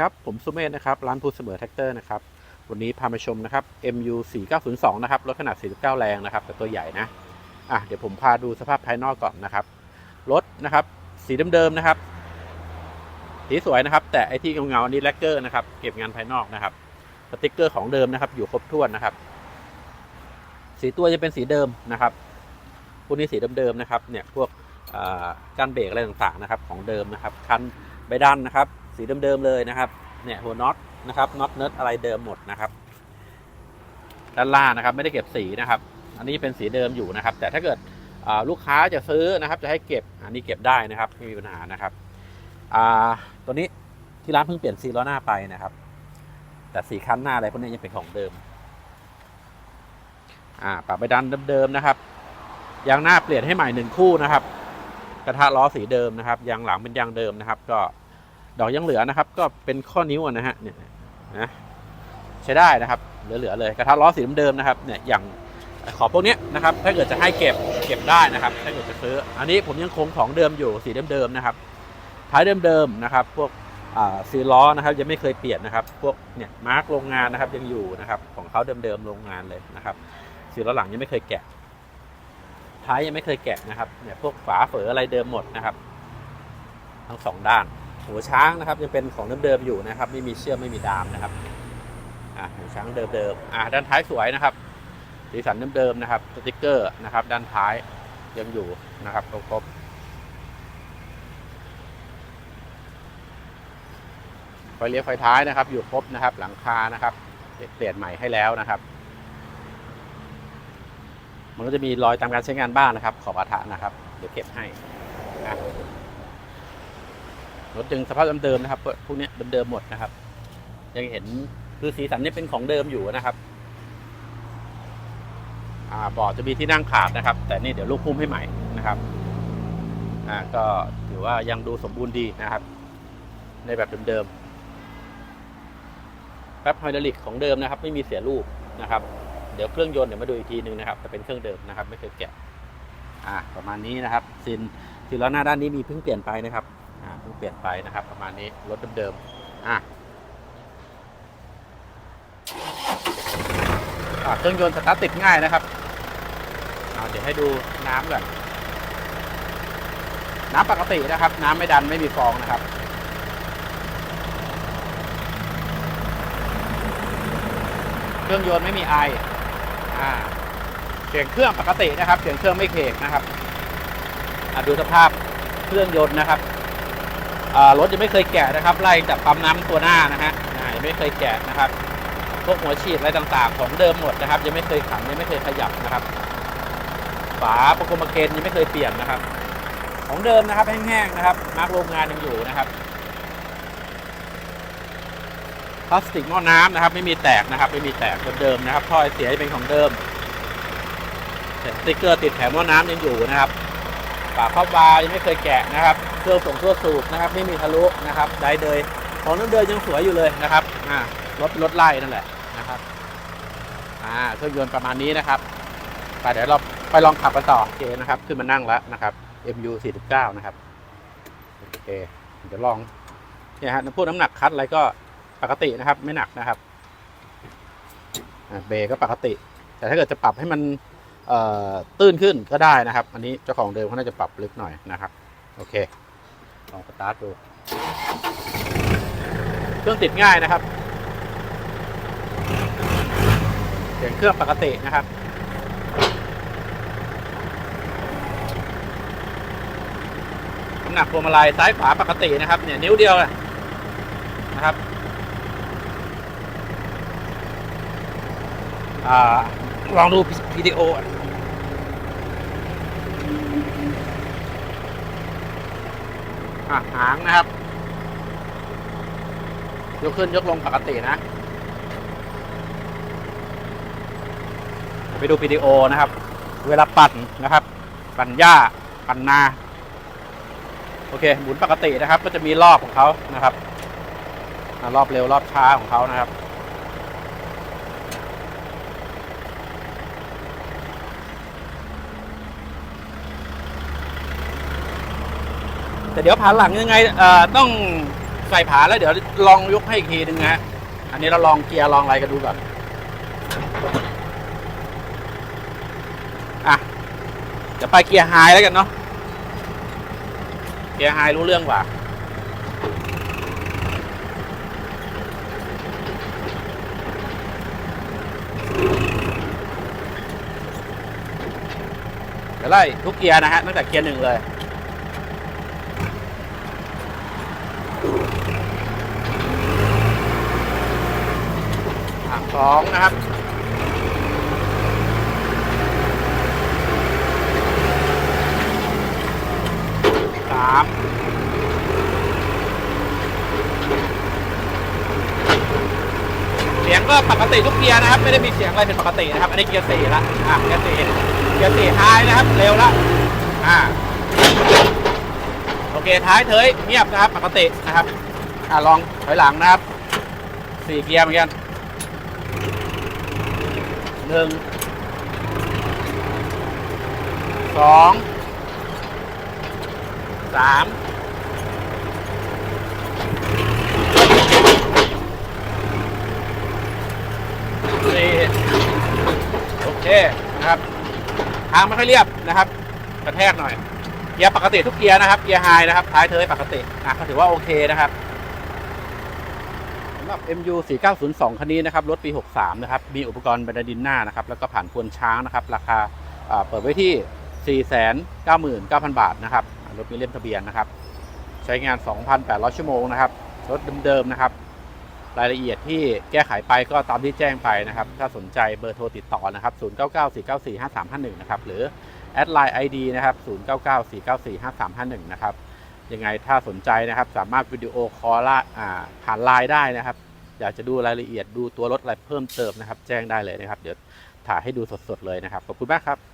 ครับผมสุเมธนะครับร้านพูดเสมอแท็กเตอร์นะครับวันนี้พามาชมนะครับ MU 4902นะครับรถขนาด 49 แรงนะครับ แต่ตัวใหญ่นะอะเดี๋ยวผมพาดูสภาพภายนอกก่อนนะครับรถนะครับ สีเดิมๆนะครับ สีสวยนะครับ แต่ไอที่เงาๆอันนี้แลกเกอร์นะครับเก็บงานภายนอกนะครับสติกเกอร์ของเดิมนะครับ อยู่ครบถ้วนนะครับ สีตัวจะเป็นสีเดิมนะครับพวกนี้สีเดิมๆนะครับ เนี่ยพวกอ่าการเบรกอะไรต่างๆนะครับ ของเดิมนะครับคันใบด้านนะครับ สีเดิมๆเลยนะครับ เนี่ยหัวน็อตนะครับน็อตเนิร์ดอะไรเดิมหมดนะครับ ด้านล่างนะครับ ไม่ได้เก็บสีนะครับ อันนี้เป็นสีเดิมอยู่นะครับ แต่ถ้าเกิดลูกค้าจะซื้อนะครับ จะให้เก็บอันนี้เก็บได้นะครับไม่มีปัญหานะครับตัวนี้ที่ร้านเพิ่งเปลี่ยนซีล้อหน้าไปนะครับ แต่สีคันหน้าอะไรพวกนี้ยังเป็นของเดิมอ่าปรับไปดันเดิมๆนะครับยางหน้าเปลี่ยนให้ใหม่หนึ่งคู่นะครับ กระทะล้อสีเดิมนะครับยางหลังเป็นยางเดิมนะครับ ก็ ดอกยังเหลือนะครับ ก็เป็นข้อนิ้วอะนะฮะเนี่ยนะใช้ได้นะครับ เหลือๆเลยกระทะล้อสีเดิมๆนะครับเนี่ยอย่างขอบพวกนี้นะครับ ถ้าเกิดจะให้เก็บเก็บได้นะครับ ถ้าเกิดจะซื้อ อันนี้ผมยังคงของเดิมอยู่สีเดิมๆนะครับท้ายเดิมๆนะครับ พวกอ่าซีล้อนะครับยังไม่เคยเปลี่ยนนะครับ พวกเนี่ยมาร์กโรงงานนะครับยังอยู่นะครับ ของเขาเดิมๆโรงงานเลยนะครับซีล้อหลังยังไม่เคยแกะ ท้ายยังไม่เคยแกะนะครับเนี่ยพวกฝาเฝออะไรเดิมหมดนะครับ ทั้งสองด้าน หัวช้างนะครับยังเป็นของเดิมๆอยู่นะครับ ไม่มีเชือกไม่มีดามนะครับอ่าหัวช้างเดิมๆอ่าด้านท้ายสวยนะครับสีสันเดิมๆนะครับสติกเกอร์นะครับ ด้านท้ายยังอยู่นะครับครบๆไฟเลี้ยวไฟท้ายนะครับ อยู่ครบนะครับ หลังคานะครับเปลี่ยนใหม่ให้แล้วนะครับ มันก็จะมีรอยตามการใช้งานบ้างนะครับ ขอบอัฐะนะครับ เดี๋ยวเก็บให้นะ รถยังสภาพเดิมๆนะครับพวกนี้เดิมๆหมดนะครับ ยังเห็นคือสีสันนี่เป็นของเดิมอยู่นะครับอ่าเบาะจะมีที่นั่งขาดนะครับ แต่นี่เดี๋ยวลูกพุ่มให้ใหม่นะครับอ่าก็ถือว่ายังดูสมบูรณ์ดีนะครับ ในแบบเดิมๆแป๊บไฮดรอลิกของเดิมนะครับ ไม่มีเสียรูปนะครับ เดี๋ยวเครื่องยนต์เดี๋ยวมาดูอีกทีหนึ่งนะครับแต่เป็นเครื่องเดิมนะครับ ไม่เคยแกะอ่าประมาณนี้นะครับซิน ซินล้อหน้าด้านนี้มีเพิ่งเปลี่ยนไปนะครับอ่าเพิ่งเปลี่ยนไปนะครับ ประมาณนี้รถเดิมๆอะเครื่องยนต์สตาร์ทติดง่ายนะครับเอาเดี๋ยวให้ดูน้ำก่อนน้ำปกตินะครับ น้ำไม่ดันไม่มีฟองนะครับเครื่องยนต์ไม่มีไออ่าเสียงเครื่องปกตินะครับ เสียงเครื่องไม่เคกนะครับ ดูสภาพเครื่องยนต์นะครับรถยังไม่เคยแกะนะครับ ไล่จากปั๊มน้ำตัวหน้านะฮะยังไม่เคยแกะนะครับ พวกหัวฉีดอะไรต่างๆ ของเดิมหมดนะครับ ยังไม่เคยขันยังไม่เคยขยับนะครับ ฝาปรโกมเกนยังไม่เคยเปลี่ยนนะครับ ของเดิมนะครับแห้งๆนะครับมาร์กโรงงานยังอยู่นะครับพลาสติกหม้อน้ำนะครับ ไม่มีแตกนะครับ ไม่มีแตกเดิมๆนะครับท่อไอเสียเป็นของเดิมสติ๊กเกอร์ติดแถมหม้อน้ำยังอยู่นะครับ ฝาครอบบาร์ยังไม่เคยแกะนะครับเครื่องส่งทั่วสูบนะครับ ไม่มีทะลุนะครับได้เลยของน้ำเดินยังสวยอยู่เลยนะครับอ่ารถรถไล่นั่นแหละนะครับอ่าเครื่องยนต์ประมาณนี้นะครับไปเดี๋ยวเราไปลองขับกันต่อโอเคนะครับ ขึ้นมานั่งแล้วนะครับ MU 49นะครับโอเคเดี๋ยวลองเนี่ยฮะพวกน้ำหนักคัดอะไรก็ปกตินะครับ ไม่หนักนะครับเบรกก็ปกติ แต่ถ้าเกิดจะปรับให้มัน ตื้นขึ้นก็ได้นะครับ อันนี้เจ้าของเดิมเขาน่าจะปรับลึกหน่อยนะครับ โอเค ลองสตาร์ทดู เครื่องติดง่ายนะครับ เสียงเครื่องปกตินะครับน้ำหนักพวงมาลัยซ้ายขวาปกตินะครับ เนี่ยนิ้วเดียวนะครับอ่า ลองดูวิดีโออะหางนะครับ ยกขึ้นยกลงปกตินะ ไปดูวิดีโอนะครับ เวลาปั่นนะครับ ปั่นหญ้า ปั่นนา โอเค หมุนปกตินะครับ ก็จะมีรอบของเขานะครับรอบเร็วรอบช้าของเขานะครับ แต่เดี๋ยวผาหลังยังไงเอ่อต้องใส่ผาแล้วเดี๋ยวลองยกให้อีกทีหนึ่งนะฮะอันนี้เราลองเกียร์ลองอะไรกันดูก่อนอะจะไปเกียร์ไฮแล้วกันเนาะเกียร์ไฮรู้เรื่องกว่าเดี๋ยวไล่ทุกเกียร์นะฮะตั้งแต่เกียร์หนึ่งเลย สองนะครับสามเสียงก็ปกติทุกเกียร์นะครับ ไม่ได้มีเสียงอะไรเป็นปกตินะครับ อันนี้เกียร์สี่ละอะเกียร์สี่เกียร์สี่ไฮนะครับ เร็วละอ่าโอเคท้ายเถยเงียบนะครับ ปกตินะครับอ่าลองถอยหลังนะครับสี่เกียร์เหมือนกัน หนึ่งสองสามสี่โอเคนะครับ ทางไม่ค่อยเรียบนะครับกระแทกหน่อยเกียร์ปกติทุกเกียร์นะครับเกียร์ไฮนะครับท้ายเทยปกติอะก็ถือว่าโอเคนะครับำหรับ MU 4902 คันนี้นะครับรถปี 63 นะครับ มีอุปกรณ์บรรดินหน้านะครับ แล้วก็ผ่านพวนช้างนะครับ ราคาอ่าเปิดไว้ที่ 499,000 บาทนะครับ รถมีเล่มทะเบียนนะครับ ใช้งาน 2,800 ชั่วโมงนะครับ รถเดิมๆนะครับ รายละเอียดที่แก้ไขไปก็ตามที่แจ้งไปนะครับ ถ้าสนใจเบอร์โทรติดต่อนะครับ 0994945351 นะครับ หรือแอดไลน์ ID นะครับ 0994945351 นะครับ ยังไงถ้าสนใจนะครับ สามารถวิดีโอคอลล่าผ่านไลน์ได้นะครับ อยากจะดูรายละเอียดดูตัวรถอะไรเพิ่มเติมนะครับ แจ้งได้เลยนะครับ เดี๋ยวถ่ายให้ดูสดๆเลยนะครับ ขอบคุณมากครับ